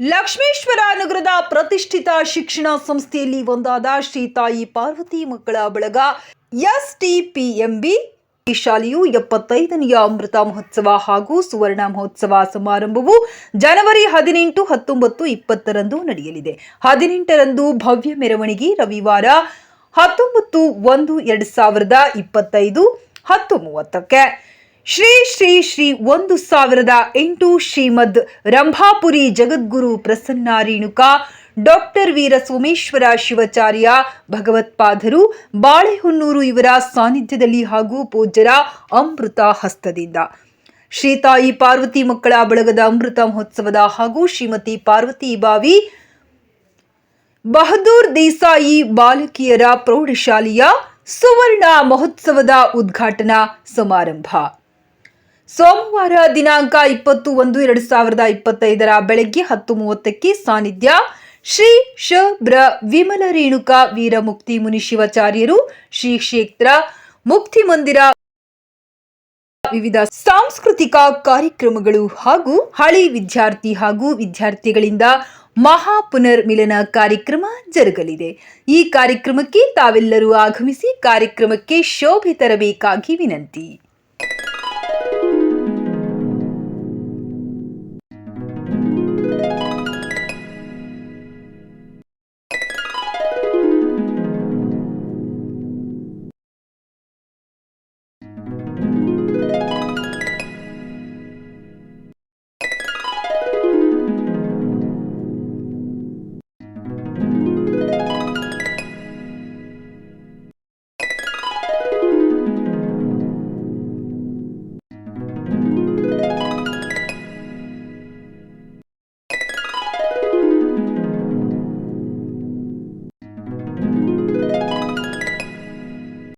ಲಕ್ಷ್ಮೇಶ್ವರ ನಗರದ ಪ್ರತಿಷ್ಠಿತ ಶಿಕ್ಷಣ ಸಂಸ್ಥೆಯಲ್ಲಿ ಒಂದಾದ ಶ್ರೀ ತಾಯಿ ಪಾರ್ವತಿ ಮಕ್ಕಳ ಬಳಗ ಎಸ್ ಟಿ ಪಿ ಎಂಬಿ ಈ ಶಾಲೆಯು ಎಪ್ಪತ್ತೈದನೆಯ ಅಮೃತ ಮಹೋತ್ಸವ ಹಾಗೂ ಸುವರ್ಣ ಮಹೋತ್ಸವ ಸಮಾರಂಭವು ಜನವರಿ ಹದಿನೆಂಟು ಹತ್ತೊಂಬತ್ತು ಇಪ್ಪತ್ತರಂದು ನಡೆಯಲಿದೆ. ಹದಿನೆಂಟರಂದು ಭವ್ಯ ಮೆರವಣಿಗೆ ರವಿವಾರ ಹತ್ತೊಂಬತ್ತು ಒಂದು ಎರಡು ಸಾವಿರದ ಇಪ್ಪತ್ತೈದು ಹತ್ತು ಮೂವತ್ತಕ್ಕೆ. ಶ್ರೀ ಶ್ರೀ ಶ್ರೀ ಒಂದು ಸಾವಿರದ ಎಂಟು ಶ್ರೀಮದ್ ರಂಭಾಪುರಿ ಜಗದ್ಗುರು ಪ್ರಸನ್ನ ರೇಣುಕ, ಡಾಕ್ಟರ್ ವೀರ ಸೋಮೇಶ್ವರ ಶಿವಾಚಾರ್ಯ ಭಗವತ್ಪಾದರು ಬಾಳೆಹೊನ್ನೂರು ಇವರ ಸಾನ್ನಿಧ್ಯದಲ್ಲಿ ಹಾಗೂ ಪೂಜ್ಯರ ಅಮೃತ ಹಸ್ತದಿಂದ. ಶ್ರೀ ತಾಯಿ ಪಾರ್ವತಿ ಮಕ್ಕಳ ಬಳಗದ ಅಮೃತ ಮಹೋತ್ಸವದ ಹಾಗೂ ಶ್ರೀಮತಿ ಪಾರ್ವತಿ ಬಾವಿ, ಬಹದ್ದೂರ್ ದೇಸಾಯಿ ಬಾಲಕಿಯರ ಪ್ರೌಢಶಾಲೆಯ ಸುವರ್ಣ ಮಹೋತ್ಸವದ ಉದ್ಘಾಟನಾ ಸಮಾರಂಭ. ಸೋಮವಾರ ದಿನಾಂಕ ಇಪ್ಪತ್ತು ಒಂದು ಎರಡು ಸಾವಿರದ ಇಪ್ಪತ್ತೈದರ ಬೆಳಗ್ಗೆ ಹತ್ತು ಮೂವತ್ತಕ್ಕೆ ಸಾನ್ನಿಧ್ಯ ಶ್ರೀ ಶ ಬ್ರ ವಿಮಲ ರೇಣುಕಾ ವೀರಮುಕ್ತಿ ಮುನಿ ಶಿವಾಚಾರ್ಯರು ಶ್ರೀ ಕ್ಷೇತ್ರ ಮುಕ್ತಿ ಮಂದಿರ, ವಿವಿಧ ಸಾಂಸ್ಕೃತಿಕ ಕಾರ್ಯಕ್ರಮಗಳು ಹಾಗೂ ಹಳಿ ವಿದ್ಯಾರ್ಥಿ ಹಾಗೂ ವಿದ್ಯಾರ್ಥಿಗಳಿಂದ ಮಹಾ ಪುನರ್ಮಿಲನ ಕಾರ್ಯಕ್ರಮ ಜರುಗಲಿದೆ. ಈ ಕಾರ್ಯಕ್ರಮಕ್ಕೆ ತಾವೆಲ್ಲರೂ ಆಗಮಿಸಿ ಕಾರ್ಯಕ್ರಮಕ್ಕೆ ಶೋಭೆ ತರಬೇಕಾಗಿ ವಿನಂತಿ.